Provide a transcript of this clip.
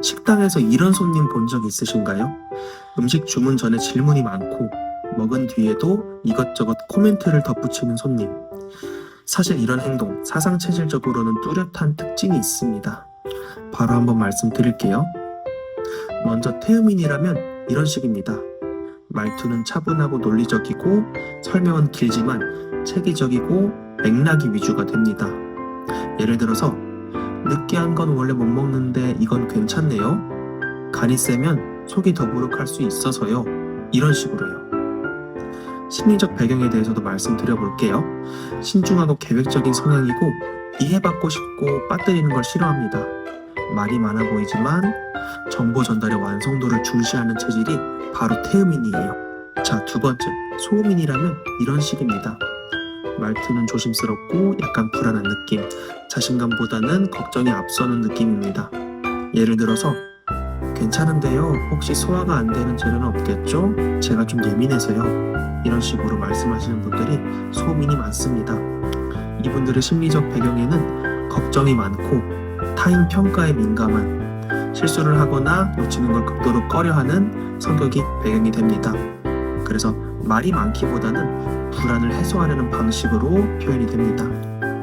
식당에서 이런 손님 본 적 있으신가요? 음식 주문 전에 질문이 많고 먹은 뒤에도 이것저것 코멘트를 덧붙이는 손님. 사실 이런 행동 사상 체질적으로는 뚜렷한 특징이 있습니다. 바로 한번 말씀드릴게요. 먼저 태음인이라면 이런 식입니다. 말투는 차분하고 논리적이고 설명은 길지만 체계적이고 맥락이 위주가 됩니다. 예를 들어서 느끼한 건 원래 못 먹는데 이건 괜찮네요. 간이 세면 속이 더부룩할 수 있어서요. 이런 식으로요. 심리적 배경에 대해서도 말씀드려 볼게요. 신중하고 계획적인 성향이고 이해받고 싶고 빠뜨리는 걸 싫어합니다. 말이 많아 보이지만 정보 전달의 완성도를 중시하는 체질이 바로 태음인이에요. 자, 두 번째, 소음인이라면 이런 식입니다. 말투는 조심스럽고 약간 불안한 느낌, 자신감보다는 걱정이 앞서는 느낌입니다. 예를 들어서 괜찮은데요. 혹시 소화가 안 되는 재료는 없겠죠? 제가 좀 예민해서요. 이런 식으로 말씀하시는 분들이 소음인이 많습니다. 이분들의 심리적 배경에는 걱정이 많고 타인 평가에 민감한 실수를 하거나 놓치는 걸 극도로 꺼려하는 성격이 배경이 됩니다. 그래서 말이 많기보다는 불안을 해소하려는 방식으로 표현이 됩니다.